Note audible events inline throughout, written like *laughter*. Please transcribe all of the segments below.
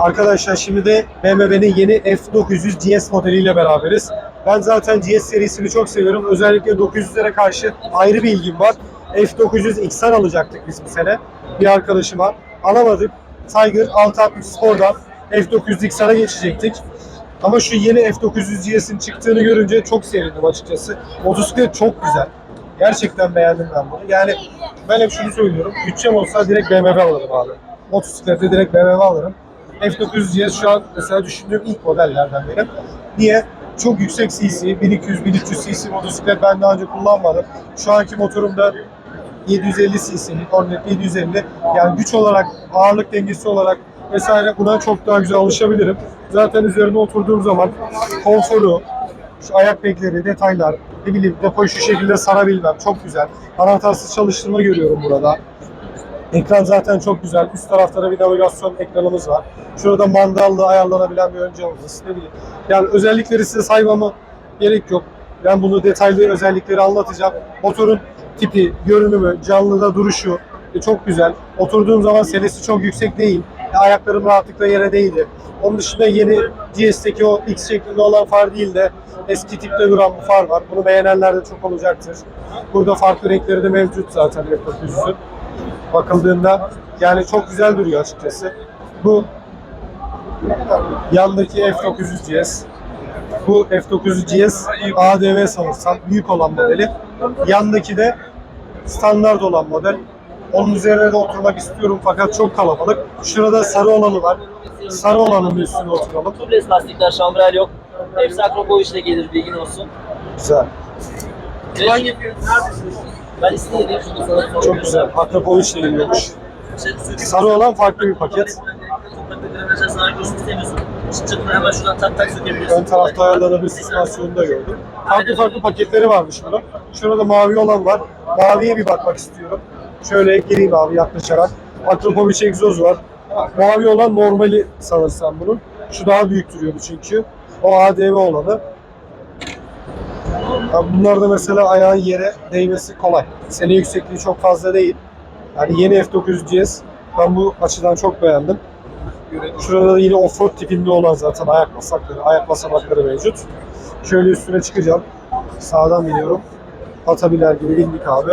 Arkadaşlar şimdi de BMW'nin yeni F900 GS modeliyle beraberiz. Ben zaten GS serisini çok seviyorum. Özellikle 900'lere karşı ayrı bir ilgim var. F900 XR alacaktık biz bu sene bir arkadaşıma. Alamadık. Tiger 660 Spor'dan F900 XR'a geçecektik. Ama şu yeni F900 GS'in çıktığını görünce çok sevindim açıkçası. Motosiklet çok güzel. Gerçekten beğendim ben bunu. Yani ben hep şunu söylüyorum. Bütçem olsa direkt BMW alırım abi. Motosiklette direkt BMW alırım. F900 GS şu an mesela düşündüğüm ilk modellerden benim. Niye? Çok yüksek cc, 1200-1300 cc motosiklet ben daha önce kullanmadım. Şu anki motorumda 750 cc'lik, Hornet 750. Yani güç olarak, ağırlık dengesi olarak vesaire buna çok daha güzel alışabilirim. Zaten üzerine oturduğum zaman konforu, şu ayak pekleri, detaylar, ne bileyim depoyu şu şekilde sarabilmem çok güzel. Anahtarsız çalıştırma görüyorum burada. Ekran zaten çok güzel. Üst tarafta da bir navigasyon ekranımız var. Şurada mandallı ayarlanabilen bir ön camımız. Ne bileyim. Yani özellikleri size saymama gerek yok. Ben bunu detaylı özellikleri anlatacağım. Motorun tipi, görünümü, canlıda duruşu e, çok güzel. Oturduğum zaman selesi çok yüksek değil. E, Ayaklarım rahatlıkla yere değdi. Onun dışında yeni GS'teki o X şeklinde olan far değil de eski tipte duran bir far var. Bunu beğenenler de çok olacaktır. Burada farklı renkleri de mevcut zaten F900'ün. Bakıldığında yani çok güzel duruyor açıkçası. Bu yandaki F900 GS. Bu F900 GS ADV sanırsam büyük olan modeli. Yandaki de standart olan model. Onun üzerine de oturmak istiyorum fakat çok kalabalık. Şurada sarı olanı var. Sarı olanın üstüne oturalım. Tubeless lastikler, şambrel yok. Hepsi Akropovic ile gelir bilgin olsun. Güzel. Ben yapıyorum. Ben sorayım. Çok güzel. Akrapovic ile geliyormuş. Sarı olan farklı bir paket. Ön tarafta ayarlanabilir süspansiyonu da gördüm. Farklı farklı paketleri varmış bunun. Şurada mavi olan var. Maviye bir bakmak istiyorum. Şöyle gireyim abi yaklaşarak. Akrapovic egzoz var. Mavi olan normali sanırsam bunun. Şu daha büyük duruyordu çünkü. O ADV olanı. Ya bunlar da mesela ayağın yere değmesi kolay. Sene yüksekliği çok fazla değil. Yani yeni F900 GS. Ben bu açıdan çok beğendim. Şurada da yine offroad tipinde olan zaten ayak basakları, ayak basamakları mevcut. Şöyle üstüne çıkacağım. Sağdan biniyorum. Atabiler gibi bindik abi.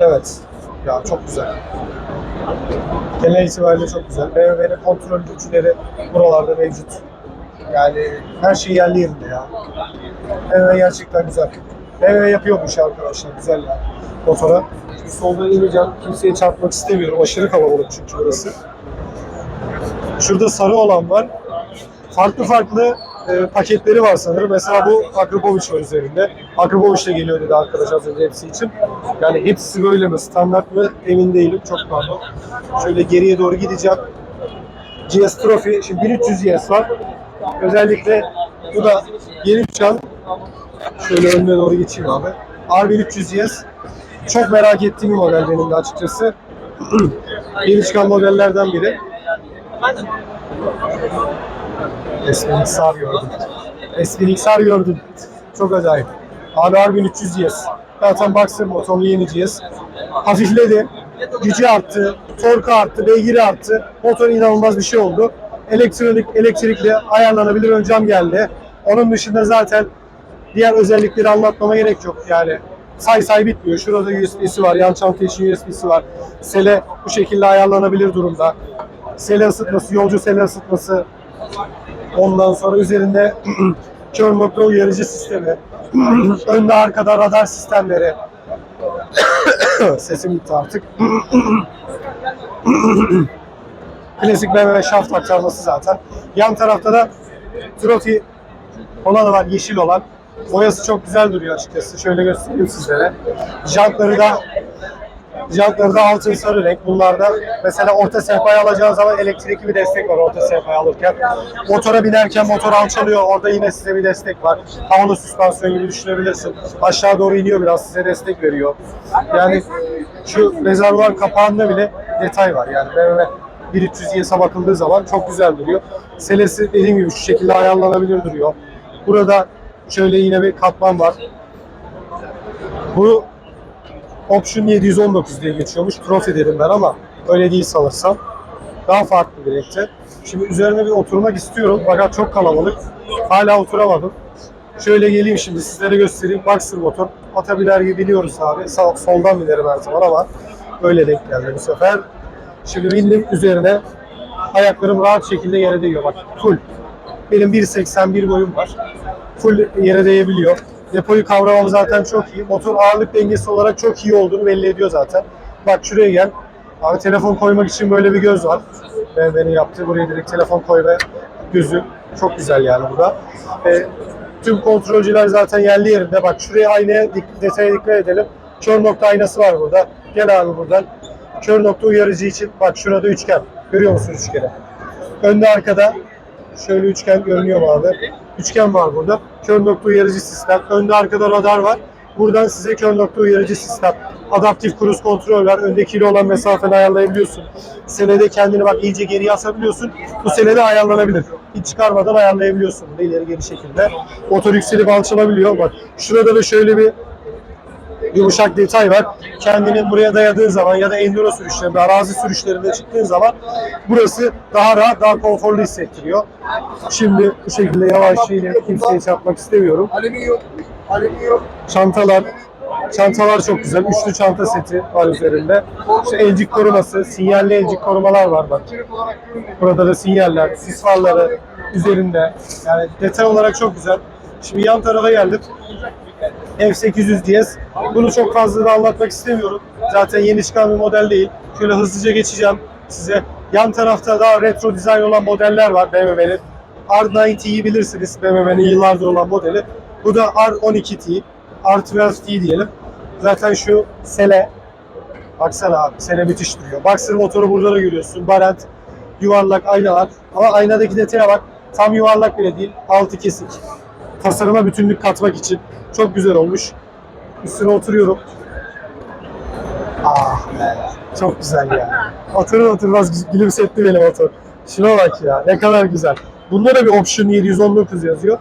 Evet. Ya çok güzel. Genel itibariyle çok güzel. BMW'nin kontrol güçleri buralarda mevcut. Yani her şey yerli yerinde ya. BMW gerçekten güzel. BMW yapıyormuş arkadaşlar. Güzel yani. Motora. Şimdi soldan ineceğim. Kimseye çarpmak istemiyorum. Aşırı kalabalık çünkü burası. Şurada sarı olan var. Farklı farklı e, paketleri var sanırım. Mesela bu Akrapovic var üzerinde. Akrapovic de geliyor dedi arkadaş az önce hepsi için. Yani hepsi böyle mi? Standart mı? Emin değilim. Çok pardon. Şöyle geriye doğru gideceğim. GS Trophy. Şimdi 1300 GS var. Özellikle bu da yeni çıkan. Şöyle önüne doğru geçeyim abi. R1300 GS. Çok merak ettiğim bir model benim de açıkçası. *clears throat* yeni çıkan modellerden biri. Esmin XR gördüm. Esmin XR gördüm. Çok acayip. Abi Harbin 300 GS. Zaten Boxer motorlu yeni GS. Hafifledi. Gücü arttı. Torku arttı. Beygiri arttı. Motor inanılmaz bir şey oldu. Elektronik, elektrikli ayarlanabilir ön cam geldi. Onun dışında zaten diğer özellikleri anlatmama gerek yok. Yani say say bitmiyor. Şurada USB'si var. Yan çanta için USB'si var. Sele bu şekilde ayarlanabilir durumda. Sele ısıtması, yolcu sele ısıtması, Ondan sonra üzerinde *clears throat* kör nokta uyarıcı sistemi, *clears throat* önde arkada radar sistemleri. *clears throat* Sesim gitti artık. Klasik BMW şaft aktarması zaten. Yan tarafta da Trophy olanı var, yeşil olan. Boyası çok güzel duruyor açıkçası. Şöyle göstereyim sizlere. Jantları da Jantları da altın sarı renk. Bunlarda mesela orta sehpayı alacağınız zaman elektrikli bir destek var orta sehpayı alırken. Motora binerken motor alçalıyor. Orada yine size bir destek var. Havalı süspansiyon gibi düşünebilirsin. Aşağı doğru iniyor biraz size destek veriyor. Yani şu rezervuar kapağında bile detay var. Yani BMW 1300 GS'e bakıldığı zaman çok güzel duruyor. Selesi dediğim gibi şu şekilde ayarlanabilir duruyor. Burada şöyle yine bir katman var. Bu Option 719 diye geçiyormuş. Trophy derim ben ama öyle değil sanırsam. Daha farklı bir renkte. Şimdi üzerine bir oturmak istiyorum. Fakat çok kalabalık. Hala oturamadım. Şöyle geleyim şimdi sizlere göstereyim. Boxer motor. Ata biner gibi biliyoruz abi. Sağ, soldan binerim her zaman ama öyle denk geldi bu sefer. Şimdi bindim üzerine. Ayaklarım rahat şekilde yere değiyor. Bak full. Benim 1.81 boyum var. Full yere değebiliyor. Depoyu kavramam zaten çok iyi. Motor ağırlık dengesi olarak çok iyi olduğunu belli ediyor zaten. Bak şuraya gel. Abi telefon koymak için böyle bir göz var. Benim yaptığı buraya direkt telefon koyma gözü. Çok güzel yani bu da. E, tüm kontrolcüler zaten yerli yerinde. Bak şuraya aynaya dik- detaya dikkat edelim. Kör nokta aynası var burada. Gel abi buradan. Kör nokta uyarıcı için bak şurada üçgen. Görüyor musun üçgeni? Önde arkada şöyle üçgen görünüyor abi? Üçgen var burada. Kör nokta uyarıcı sistem. Önde arkada radar var. Buradan size kör nokta uyarıcı sistem. Adaptif cruise kontrol var. Öndekiyle olan mesafeni ayarlayabiliyorsun. Senede kendini bak iyice geriye asabiliyorsun. Bu senede ayarlanabilir. Hiç çıkarmadan ayarlayabiliyorsun. Bunu ileri geri şekilde. Motor yükselip alçalabiliyor. Bak şurada da şöyle bir yumuşak detay var. Kendini buraya dayadığın zaman ya da enduro sürüşlerinde, arazi sürüşlerinde çıktığın zaman burası daha rahat, daha konforlu hissettiriyor. Şimdi bu şekilde yavaşça ileri kimseye çarpmak istemiyorum. Çantalar, çantalar çok güzel. Üçlü çanta seti var üzerinde. İşte elcik koruması, sinyalli elcik korumalar var bak. Burada da sinyaller, sis farları üzerinde. Yani detay olarak çok güzel. Şimdi yan tarafa geldim. F800 DS. Bunu çok fazla da anlatmak istemiyorum. Zaten yeni çıkan bir model değil. Şöyle hızlıca geçeceğim size. Yan tarafta daha retro dizayn olan modeller var BMW'nin. R90'yi bilirsiniz BMW'nin yıllardır olan modeli. Bu da R12T, R12T diyelim. Zaten şu sele, baksana abi sele müthiş duruyor. Boxer motoru burada da görüyorsun. Barent, yuvarlak aynalar. Ama aynadaki detaya bak. Tam yuvarlak bile değil, altı kesik. Tasarıma bütünlük katmak için çok güzel olmuş. Üstüne oturuyorum. Ah be, çok güzel ya. Oturur oturmaz gülümsetti beni motor. Şuna bak ya, ne kadar güzel. Bunda da bir Option 719 yazıyor.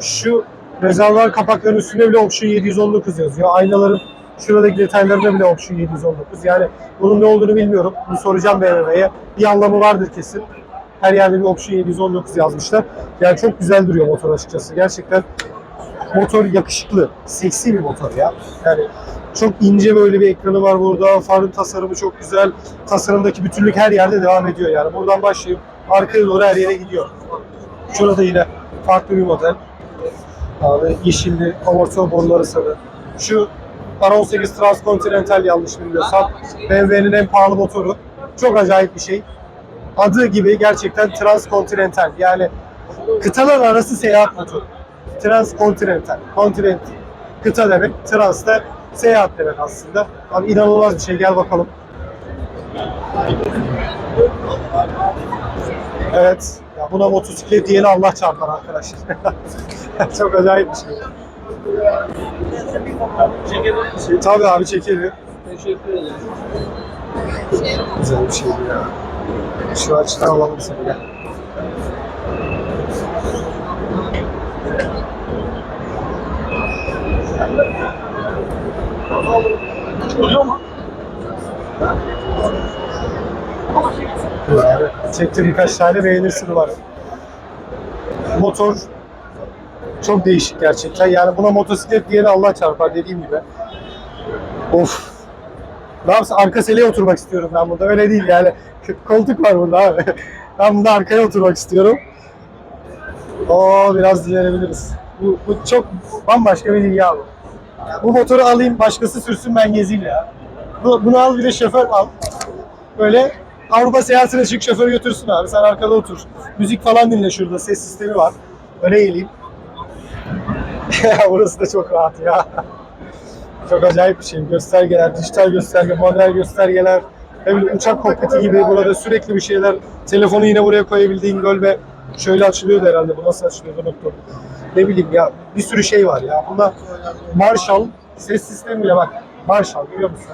Şu rezervuar kapaklarının üstünde bile Option 719 yazıyor. Aynaların şuradaki detaylarında bile Option 719. Yani bunun ne olduğunu bilmiyorum. Bunu soracağım BMW'ye. Bir anlamı vardır kesin. Her yerde bir Option 719 yazmışlar. Yani çok güzel duruyor motor açıkçası. Gerçekten motor yakışıklı, seksi bir motor ya. Yani çok ince böyle bir ekranı var burada. Farın tasarımı çok güzel. Tasarımdaki bütünlük her yerde devam ediyor yani. Buradan başlayıp arkaya doğru her yere gidiyor. Şurada yine farklı bir model. Abi yeşilli, amortisör boruları sarı. Şu R18 Transcontinental yanlış bilmiyorsam BMW'nin en pahalı motoru. Çok acayip bir şey. Adı gibi gerçekten Transcontinental yani kıtalar arası seyahat motoru. Transkontinental. Kontinent kıta demek. Trans da seyahat demek aslında. Abi inanılmaz bir şey. Gel bakalım. Evet. Ya buna motosiklet diyeni Allah çarpar arkadaşlar. *laughs* Çok acayip bir şey. Tabii abi çekelim. Teşekkür ederim. Güzel bir şey ya. Şu açıdan alalım seni gel. Oluyor mu? Dur abi. Çektim birkaç tane beğenirsin umarım. Motor çok değişik gerçekten. Yani buna motosiklet diyeni Allah çarpar dediğim gibi. Of. Ne yapsın? Arka seleye oturmak istiyorum ben burada. Öyle değil yani. Koltuk var burada abi. *laughs* Ben bunda arkaya oturmak istiyorum. Oo biraz dinlenebiliriz. Bu, bu çok bambaşka bir dünya bu. Bu motoru alayım başkası sürsün ben gezeyim ya. Bu, bunu al bir de şoför al. Böyle Avrupa seyahatine çık şoför götürsün abi. Sen arkada otur. Müzik falan dinle şurada. Ses sistemi var. Öne eğileyim. *laughs* Burası da çok rahat ya. Çok acayip bir şey. Göstergeler, dijital gösterge, model göstergeler. Bileyim uçak kokpiti gibi burada sürekli bir şeyler. Telefonu yine buraya koyabildiğin bölme şöyle açılıyordu herhalde. Bu nasıl açılıyordu unuttum. Ne bileyim ya bir sürü şey var ya. Bunda Marshall ses sistemiyle bak. Marshall görüyor musun?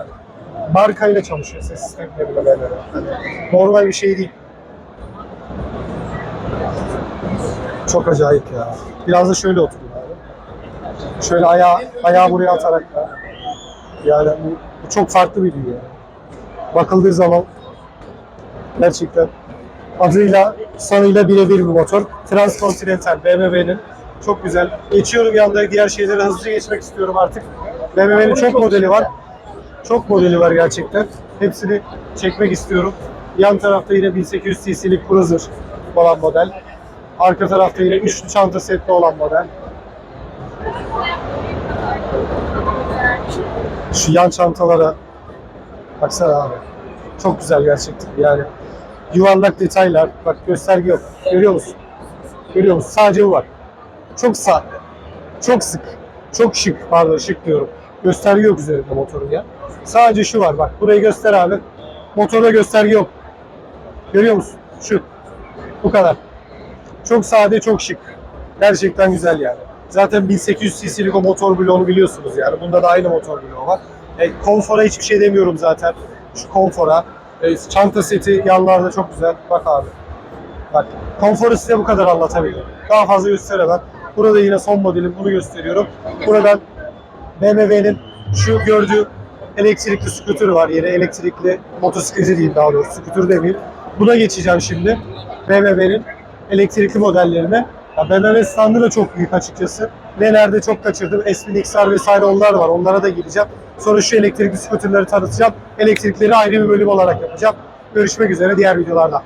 Markayla çalışıyor ses sistemiyle bile böyle. Normal bir şey değil. Çok acayip ya. Biraz da şöyle oturayım abi. Şöyle ayağı, ayağı buraya atarak da. Yani bu, bu çok farklı bir dünya. Bakıldığı zaman Gerçekten. Adıyla, sanıyla birebir bir motor. Transcontinental BMW'nin. Çok güzel. Geçiyorum yanda diğer şeylere hızlıca geçmek istiyorum artık. BMW'nin çok modeli var. Çok modeli var gerçekten. Hepsini çekmek istiyorum. Yan tarafta yine 1800 cc'lik Cruiser olan model. Arka tarafta yine üçlü çanta setli olan model. Şu yan çantalara baksana abi. Çok güzel gerçekten yani. Yuvarlak detaylar. Bak gösterge yok. Görüyor musun? Görüyor musun? Sadece bu var. Çok sade. Çok sık. Çok şık. Pardon şık diyorum. Gösterge yok üzerinde motorun ya. Sadece şu var bak. Burayı göster abi. Motorda gösterge yok. Görüyor musun? Şu. Bu kadar. Çok sade, çok şık. Gerçekten güzel yani. Zaten 1800 cc'lik o motor bloğunu biliyorsunuz yani. Bunda da aynı motor bloğu var. E, konfora hiçbir şey demiyorum zaten. Şu konfora. E, çanta seti yanlarda çok güzel. Bak abi. Bak. Konforu size bu kadar anlatabilirim. Daha fazla gösteremem. Burada yine son modelim bunu gösteriyorum. Buradan BMW'nin şu gördüğü elektrikli scooter var. Yine elektrikli motosikleti diyeyim daha doğrusu. Scooter demeyeyim. Buna geçeceğim şimdi. BMW'nin elektrikli modellerine. Ya BMW standı da çok büyük açıkçası. Nelerde çok kaçırdım. S1000 XR vesaire onlar var. Onlara da gireceğim. Sonra şu elektrikli scooterları tanıtacağım. Elektrikleri ayrı bir bölüm olarak yapacağım. Görüşmek üzere diğer videolarda.